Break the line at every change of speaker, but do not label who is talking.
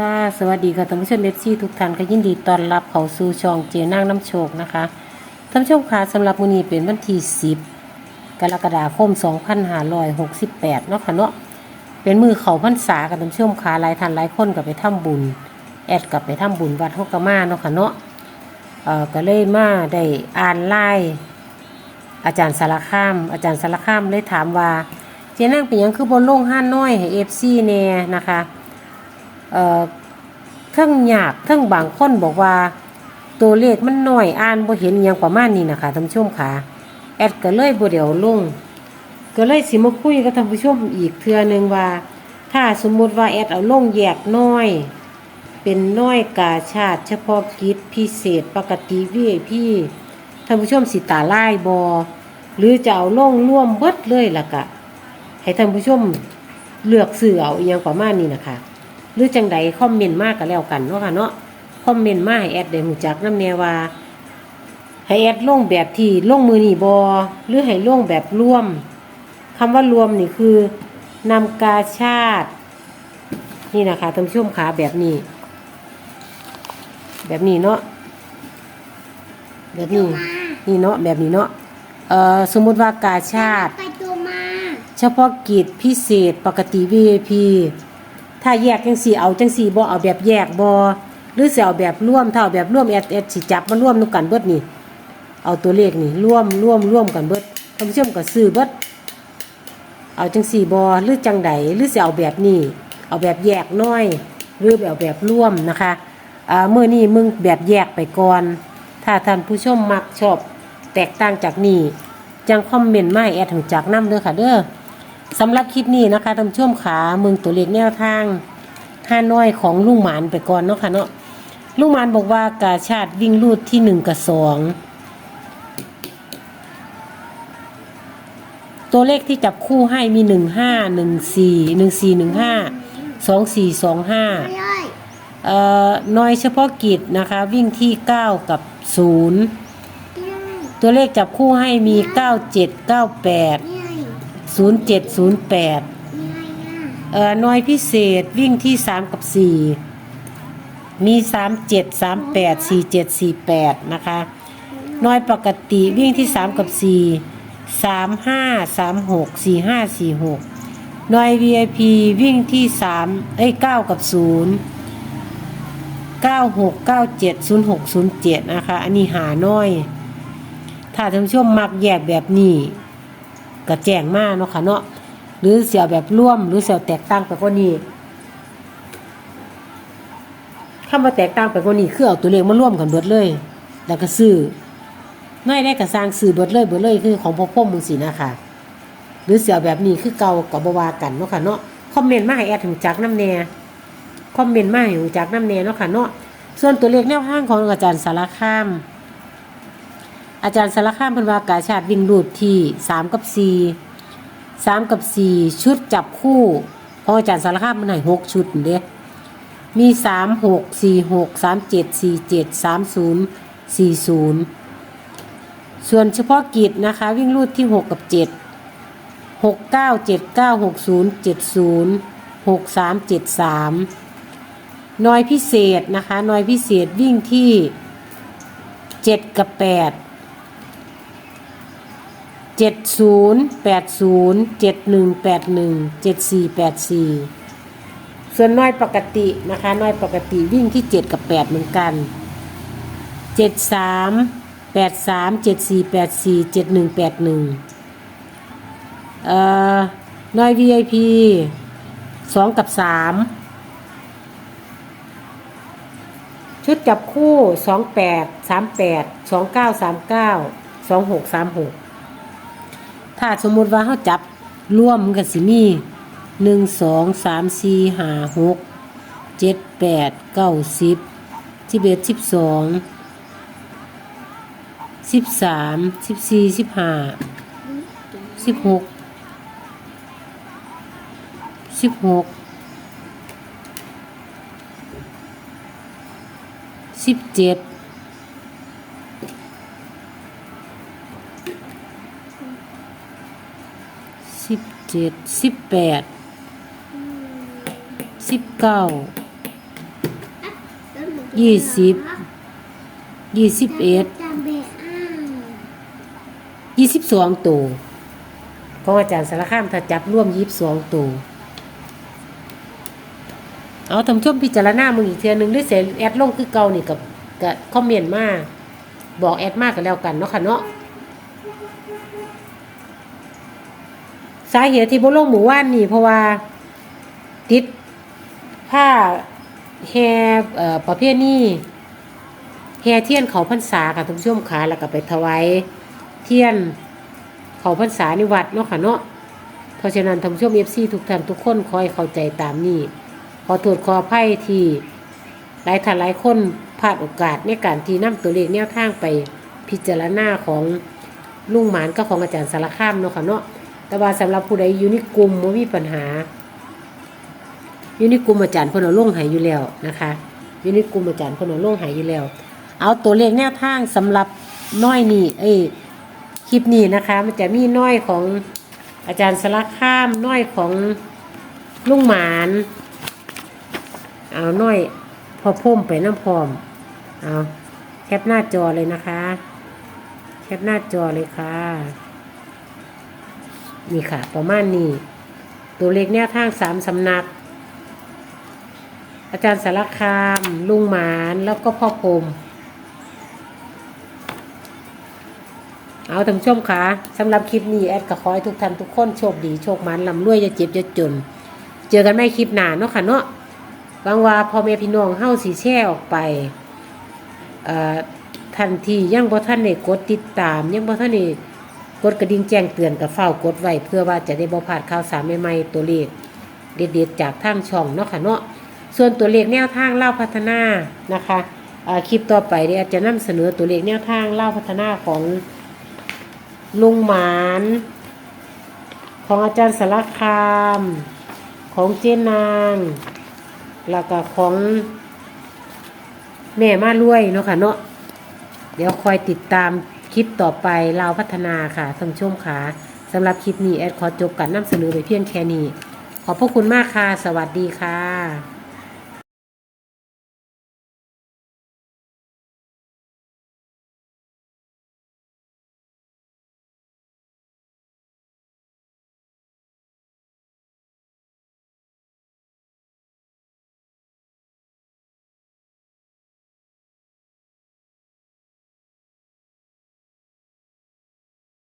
ค่ะ สวัสดีค่ะท่านผู้ชมเอฟซีทุกท่านก็ยินดีต้อนรับเข้าสู่ช่องเจนางน้ำโชคนะคะท่านผู้ชมค่ะสำหรับมื้อนี้เป็นวันที่10 กรกฎาคม 2568เนาะค่ะเนาะเป็นมือเขาพรรษากับท่านผู้ชมค่ะหลายท่านหลายคนก็ไปทำบุญ แอดกับไปทำบุญวัดฮกกามาเนาะค่ะเนาะเอ่อก็เลยมาได้อ่านไล่อาจารย์สารคาม อาจารย์สารคามเลยถามว่า เจนางเป็นหยังคือบนโลงห้าน้อยให้เอฟซีแน่นะคะ เอ่อเทั้งยากเทั้งบางคนบอกว่า ตัวเลขมันน้อยอ่านบ่เห็นอหยังประมาณนี้นะคะท่านผู้ชมค่ะ แอดก็เลยบ่เดี๋ยวลงก็เลยสิมาคุยกับท่านผู้ชมอีกเทื่อนึงว่า ถ้าสมมุติว่าแอดเอาลงแยกน้อย เป็นน้อยกาชาติ เฉพาะกิจพิเศษปกติ VIP ท่านผู้ชมสิตาไลายบอหรือจะเอาลงร่วมเบิดเลยล่ะกะให้ท่านผู้ชมเลือกซื้อเอาอหยังประมาณนี้นะคะ หรือจังใดคอมเมนต์มากก็แล้วกันเนาะค่ะเนาะคอมเมนต์มาให้แอดได้หูจักน้ำแนวว่าให้แอดลงแบบที่ลงมือนี่บอหรือให้ลงแบบร่วมคำว่ารวมนี่คือนำกาชาติ นี่นะคะท่านผู้ชมขาแบบนี้ แบบนี้เนาะแบบนี้นี่เนาะแบบนี้เนาะเอ่อสมมุติว่ากาชาติ
ไปตัวมา
เฉพาะกิจพิเศษปกติ VIP ถ้าแยกจังสี่เอาจังสี่บ่เอาแบบแยกบ่หรือสิเอาแบบร่วมถ้าเอาแบบร่วมแอดแอดสิจับมาร่วมนำกันเบิดนี่ เอาตัวเลขนี่ร่วมร่วมร่วมกันเบิดท่านผู้ชมก็ซื้อเบิดเอาจังสี่บ่หรือจังใดหรือสิเอาแบบนี้ เอาแบบแยกน้อย หรือแบบแบบร่วมนะคะอ่ามื้อนี้มึงแบบแยกไปก่อน ถ้าท่านผู้ชมมักชอบแตกต่างจากนี้จังคอมเมนต์มาให้แอดหูจักนำเด้อค่ะเด้อ สำหรับคลิปนี้นะคะท่านผู้ชมขาเมืองตัวเลขแนวทางห้าน้อยของลุงหมานไปก่อนเนาะค่ะเนาะลุงหมานบอกว่ากาชาติวิ่งลูดที่หนึ่งกับสองตัวเลขที่จับคู่ให้มีหนึ่งห้าหนึ่งสี่หนึ่งสี่หนึ่งห้าสองสี่สองห้า
ไม่ได้
เอ่อน้อยเฉพาะกิจนะคะ วิ่งที่เก้ากับศูนย์
ไม่ได้
ตัวเลขจับคู่ให้มีเก้าเจ็ดเก้าแปด
ไม่ได้
ศูนย์เจ็ดศูนย์แปดเอ่อน้อยพิเศษวิ่งที่สามกับสี่มีสามเจ็ดสามแปดสี่เจ็ดสี่แปดนะคะน้อยปกติวิ่งที่สามกับสี่สามห้าสามหกสี่ห้าสี่หกน้อย VIP วิ่งที่สามเอ้ยเก้ากับศูนย์เก้าหกเก้าเจ็ดศูนย์หกศูนย์เจ็ดนะคะ อันนี้หาน้อย ถ้าท่านผู้ชมมักแยกแบบนี้ ก็แจ้งมาเนาะค่ะเนาะหรือเสียแบบร่วม หรือเสียแตกต่างไปกว่านี้คำว่าแตกต่างไปกว่านี้คือเอาตัวเลขมาร่วมกันเบิดเลย แล้วก็ซื้อน้อยได้ก็สร้างซื้อเบิดเลยเบิดเลยคือของพ่อพ่อมึงสินะคะหรือเสียแบบนี้คือเก่ากับบวากันเนาะค่ะเนาะคอมเมนต์มาให้แอดหูจักน้ำแน่คอมเมนต์มาให้หูจักน้ำแน่เนาะค่ะเนาะส่วนตัวเลขแนวทางของอาจารย์สารคาม อาจารย์สารคามพันวากาชาติวิ่งรูดที่สามกับสี่สามกับสี่ชุดจับคู่พราะอาจารย์สารคามมันให้หกชุดเด้มีสามหกสี่หกสามเจ็ดสี่เจ็ดสามศูนย์สี่ศูนย์ส่วนเฉพาะกิจนะคะ วิ่งรูดที่หกกับเจ็ดหกเก้าเจ็ดเก้าหกศูนย์เจ็ดศูนย์หกสามเจ็ดสามน้อยพิเศษนะคะ น้อยพิเศษวิ่งที่เจ็ดกับแปด เจ็ดศูนย์แปดศูนย์เจ็ดหนึ่งแปดหนึ่งเจ็ดสี่แปดสี่ส่วนน้อยปกตินะคะน้อยปกติวิ่งที่เจ็ดกับแปดเหมือนกันเจ็ดสามแปดสามเจ็ดสี่แปดสี่เจ็ดหนึ่งแปดหนึ่งเอ่อน้อย VIP สองกับสามชุดจับคู่สองแปดสามแปดสองเก้าสามเก้าสองหกสามหก ถ้าสมมุติว่าเขาจับร่วมกันสิมีหนึ่งสองสามสี่ห้าหกเจ็ดแปดเก้าสิบสิบเอ็ดสิบสองสิบสามสิบสี่สิบห้าสิบหกสิบหกสิบเจ็ด สิบเจ็ดสิบแปดสิบเก้ายี่สิบยี่สิบเอ็ดยี่สิบสองตัวของอาจารย์สารคามถ้าจับร่วมยี่สิบสองตัวเอาทำชมพิจารณามึงอีกเทือหนึงด้วยเสียแอดลงคือเก่านี่กับกับคอมเมนต์มาบอกแอดมากกันแล้วกันเนาะค่ะเนาะ สาเหตุที่บ่ลงหมู่ว่านนี่เพราะว่าติดผ้าแฮเอ่อประเภทนี้แฮเทียนเขาพรรษาค่ะท่านผู้ชมขาแล้วก็ไปถวายเทียนเขาพรรษานิวัดเนาะค่ะเนาะเพราะฉะนั้นท่านผู้ชมเอฟซีทุกท่านทุกคนคอยเข้าใจตามนี้ขอโทษขออภัยที่หลายท่านหลายคนพลาดโอกาสในการที่นำตัวเลขแนวทางไปพิจารณาของลุงหมานก็ของอาจารย์สารคามเนาะค่ะเนาะ แต่ว่าสำหรับผู้ใดอยู่ในกลุ่มบ่มีปัญหา อยู่ในกลุ่มอาจารย์พนเอาลงหายอยู่แล้วนะคะอยู่ในกลุ่มอาจารย์พนเอาลงหายอยู่แล้ว เอาตัวเลขแนวทางสำหรับน้อยนี่เอ้คลิปนี้นะคะ มันจะมีน้อยของอาจารย์สลักข้ามน้อยของลุงหมานเอาน้อยพอพุ่มไปน้ำพร้อมเอาแคปหน้าจอเลยนะคะ แคปหน้าจอเลยค่ะ นี่ค่ะ ประมาณนี้ ตัวเลขแนวทางสามสำนัก อาจารย์สารคาม ลุงหมานแล้วก็พ่อพรมเอาท่านผู้ชมค่ะสำหรับคลิปนี้แอดก็ขอให้ทุกท่านทุกคนโชคดีโชคมันลำรวยอย่าเจ็บอย่าจน เจอกันไม่คลิปหนาเนาะค่ะเนาะบางว่าพ่อแม่พี่น้องเฮาสีแช่ออกไปอ่อทันทียังบ่ท่านได้กดติดตามยังบ่ท่านได้ กดกระดิ่งแจ้งเตือนกับเฝ้ากดไว้เพื่อว่าจะได้บ่พลาดข่าวสารใหม่ๆตัวเลขเด็ดๆจากทางช่องเนาะค่ะเนาะส่วนตัวเลขแนวทางเล่าพัฒนานะคะคลิปต่อไปเดี๋ยวจะนำเสนอตัวเลขแนวทางเล่าพัฒนาของลุงหมานของอาจารย์สารคาม ของเจนางแล้วก็ของแม่มารวยเนาะค่ะเนาะเดี๋ยวคอยติดตาม คลิปต่อไปเราพัฒนาค่ะท่านผู้ชมค่ะสำหรับคลิปนี้แอดขอจบกันนำเสนอไปเพียงแค่นี้ ขอบพระคุณมากค่ะ สวัสดีค่ะ